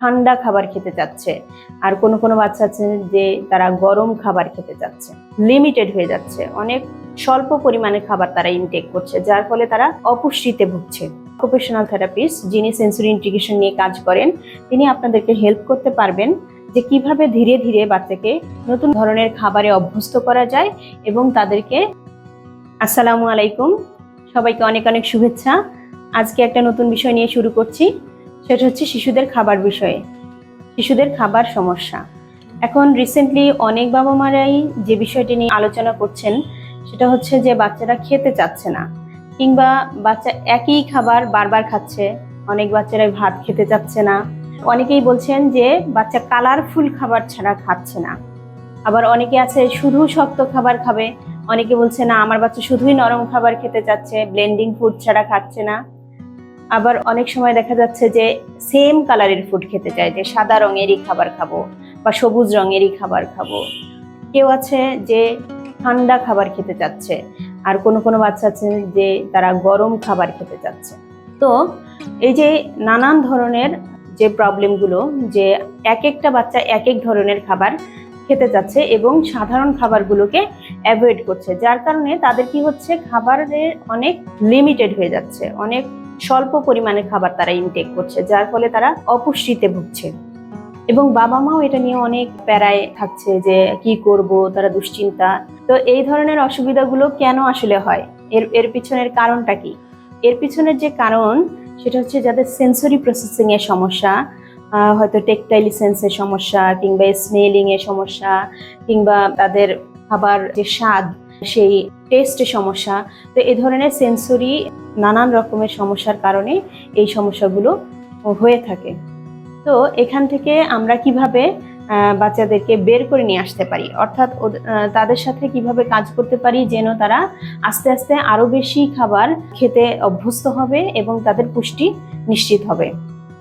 ঠান্ডা খাবার খেতে চাচ্ছে। আর কোনো কোনো বাচ্চা আছে যে তারা গরম খাবার খেতে চাচ্ছে। লিমিটেড হয়ে যাচ্ছে। অনেক স্বল্প পরিমাণে খাবার তারা ইনটেক করছে, যার ফলে তারা অপুষ্টিতে ভুগছে। অকুপেশনাল থেরাপিস্ট যিনি সেন্সরি ইন্টিগ্রেশন নিয়ে কাজ করেন, তিনি আপনাদেরকে হেল্প করতে পারবেন যে কীভাবে ধীরে ধীরে বাচ্চাকে নতুন ধরনের খাবারে অভ্যস্ত করা যায় এবং তাদেরকে আসসালামু আলাইকুম, সবাইকে অনেক অনেক শুভেচ্ছা। আজকে একটা নতুন বিষয় নিয়ে শুরু করছি। সেটা হচ্ছে শিশুদের খাবার বিষয়ে। শিশুদের খাবার সমস্যা। এখন রিসেন্টলি অনেক বাবা মারাই যে বিষয়টি নিয়ে আলোচনা করছেন, সেটা হচ্ছে যে বাচ্চারা খেতে চাচ্ছে না কিংবা বাচ্চা একই খাবার বারবার খাচ্ছে, অনেক বাচ্চারাই ভাত খেতে চাচ্ছে না। অনেকেই বলছেন যে বাচ্চা কালারফুল খাবার ছাড়া খাচ্ছে না। আবার অনেকে আছে শুধু শক্ত খাবার খাবে, অনেকে বলছে না, আমার বাচ্চা শুধুই নরম খাবার খেতে চাচ্ছে ব্লেন্ডিং ফুড ছাড়া খাচ্ছে না। আবার অনেক সময় দেখা যাচ্ছে যে সেম কালারের ফুড খেতে চায়, যে সাদা রঙেরই খাবার খাব বা সবুজ রঙেরই খাবার খাব। কেউ আছে যে ঠান্ডা খাবার খেতে চাচ্ছে, আর কোনো কোনো বাচ্চা আছে যে তারা গরম খাবার খেতে চাচ্ছে। তো এই যে নানান ধরনের যে প্রবলেমগুলো যে এক একটা বাচ্চা এক এক ধরনের খাবার খেতে চাচ্ছে এবং সাধারণ খাবারগুলোকে অ্যাভয়েড করছে, যার কারণে তাদের কি হচ্ছে, খাবারের অনেক লিমিটেড হয়ে যাচ্ছে, অনেক স্বল্প পরিমাণে খাবার তারা ইনটেক করছে, যার ফলে তারা অপুষ্টিতে ভুগছে। এবং বাবা মাও এটা নিয়ে অনেক প্যারায় থাকছে যে কি করব, তারা দুশ্চিন্তা। তো এই ধরনের অসুবিধাগুলো কেন আসলে হয়? এর এর পিছনের কারণটা কি? এর পিছনের যে কারণ, সেটা হচ্ছে যাদের সেন্সরি প্রসেসিং এর সমস্যা হয়তো টেকটাইল সেন্সের সমস্যা, কিংবা স্মেলিং এর সমস্যা, কিংবা তাদের খাবার যে স্বাদ সেই টেস্ট সমস্যা, তো এ ধরনের সেন্সরি নানান রকমের সমস্যার কারণে এই সমস্যাগুলো হয়ে থাকে। তো এখান থেকে আমরা কীভাবে বাচ্চাদেরকে বের করে নিয়ে আসতে পারি? অর্থাৎ তাদের সাথে কীভাবে কাজ করতে পারি যেন তারা আস্তে আস্তে আরও বেশি খাবার খেতে অভ্যস্ত হবে এবং তাদের পুষ্টি নিশ্চিত হবে?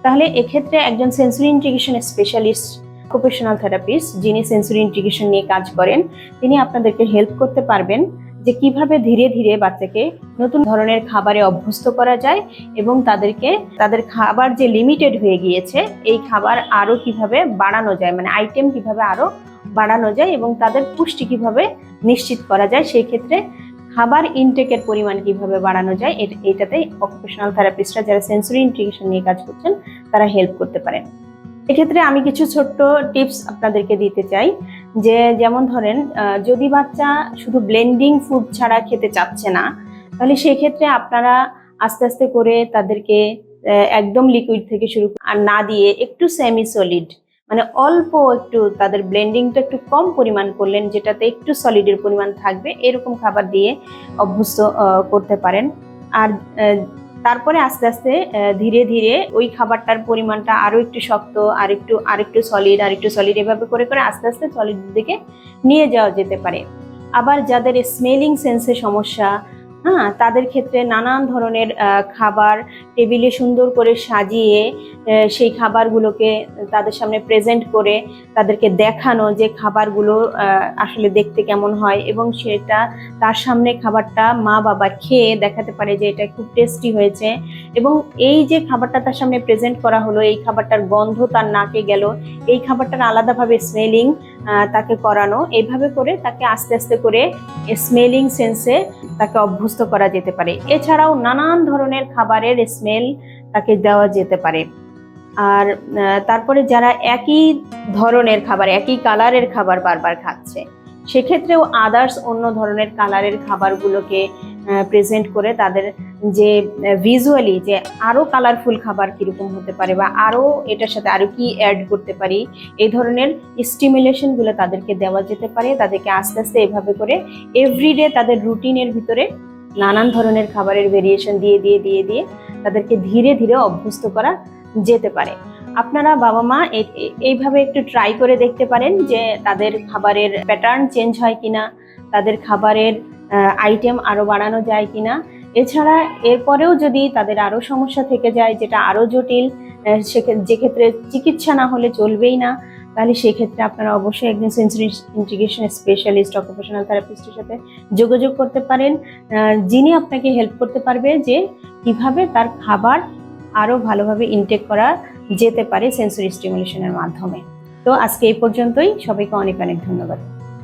তাহলে এক্ষেত্রে একজন sensory integration specialist occupational therapist যিনি সেন্সরি ইন্টিগ্রেশন নিয়ে কাজ করেন, তিনি আপনাদেরকে হেল্প করতে পারবেন যে কীভাবে ধীরে ধীরে বাচ্চাকে নতুন ধরনের খাবারে অভ্যস্ত করা যায় এবং তাদেরকে, তাদের খাবার যে লিমিটেড হয়ে গিয়েছে, এই খাবার আরও কীভাবে বাড়ানো যায় মানে আইটেম কীভাবে আরও বাড়ানো যায় এবং তাদের পুষ্টি কীভাবে নিশ্চিত করা যায়, সেই ক্ষেত্রে খাবার ইনটেকের পরিমাণ কীভাবে বাড়ানো যায়, এট- এটাতে অকুপেশনাল থেরাপিস্টরা যারা সেন্সরি ইন্টিগ্রেশন নিয়ে কাজ করছেন, তারা হেল্প করতে পারেন। এক্ষেত্রে আমি কিছু ছোট্ট টিপস আপনাদেরকে দিতে চাই, যে যেমন ধরেন যদি বাচ্চা শুধু ব্লেন্ডিং ফুড ছাড়া খেতে চাচ্ছে না, তাহলে সেই ক্ষেত্রে আপনারা আস্তে আস্তে করে তাদেরকে একদম লিকুইড থেকে শুরু আর না দিয়ে একটু সেমি সলিড মানে অল্প একটু তাদের ব্লেন্ডিংটা একটু কম পরিমাণ করলেন, যেটাতে একটু সলিডের পরিমাণ থাকবে, এরকম খাবার দিয়ে অভ্যস্ত করতে পারেন। আর তারপরে আস্তে আস্তে ধীরে ধীরে ওই খাবারটার পরিমাণটা আরও একটু শক্ত, আর একটু আর একটু সলিড আর একটু সলিড এভাবে করে করে আস্তে আস্তে সলিড দিকে নিয়ে যাওয়া যেতে পারে। আবার যাদের স্মেলিং সেন্সে সমস্যা হ্যাঁ তাদের ক্ষেত্রে নানান ধরনের খাবার টেবিলে সুন্দর করে সাজিয়ে সেই খাবারগুলোকে তাদের সামনে প্রেজেন্ট করে তাদেরকে দেখানো যে খাবারগুলো আসলে দেখতে কেমন হয় এবং সেটা তার সামনে খাবারটা মা বাবা খেয়ে দেখাতে পারে যে এটা খুব টেস্টি হয়েছে এবং এই যে খাবারটা তার সামনে প্রেজেন্ট করা হলো, এই খাবারটার গন্ধ তার নাকে গেল, এই খাবারটার আলাদাভাবে স্মেলিং তাকে করানো, এইভাবে করে তাকে আস্তে আস্তে করে স্মেলিং সেন্সে তাকে অভ্যস্ত করা যেতে পারে। এছাড়াও নানান ধরনের খাবারের স্মেল তাকে দেওয়া যেতে পারে। আর তারপরে যারা একই ধরনের খাবার, একই কালারের খাবার বারবার খাচ্ছে, সেক্ষেত্রেও আদার্স অন্য ধরনের কালারের খাবারগুলোকে প্রেজেন্ট করে তাদের যে ভিজুয়ালি যে আরও কালারফুল খাবার কীরকম হতে পারে বা আরও এটার সাথে আরও কি অ্যাড করতে পারি, এই ধরনের স্টিমুলেশনগুলো তাদেরকে দেওয়া যেতে পারে। তাদেরকে আস্তে আস্তে এভাবে করে এভরিডে তাদের রুটিনের ভিতরে নানান ধরনের খাবারের ভেরিয়েশন দিয়ে দিয়ে দিয়ে দিয়ে তাদেরকে ধীরে ধীরে অভ্যস্ত করা যেতে পারে। আপনারা বাবা মা এইভাবে একটু ট্রাই করে দেখতে পারেন যে তাদের খাবারের প্যাটার্ন চেঞ্জ হয় কিনা তাদের খাবারের আইটেম আরও বাড়ানো যায় কিনা। এছাড়া এরপরেও যদি তাদের আরও সমস্যা থেকে যায় যেটা আরও জটিল আহ, সেক্ষে- যে ক্ষেত্রে চিকিৎসা না হলে চলবেই না তাহলে সেই ক্ষেত্রে আপনারা অবশ্যই একজন সেন্সরি ইন্টিগ্রেশন স্পেশালিস্ট অকুপেশনাল থেরাপিস্টের সাথে যোগাযোগ করতে পারেন। যিনি আপনাকে হেল্প করতে পারবে যে কীভাবে তার খাবার আরও ভালোভাবে ইনটেক করা যেতে পারে সেন্সরি স্টিমুলেশনের মাধ্যমে। তো আজকে এই পর্যন্তই। সবাইকে অনেক অনেক ধন্যবাদ।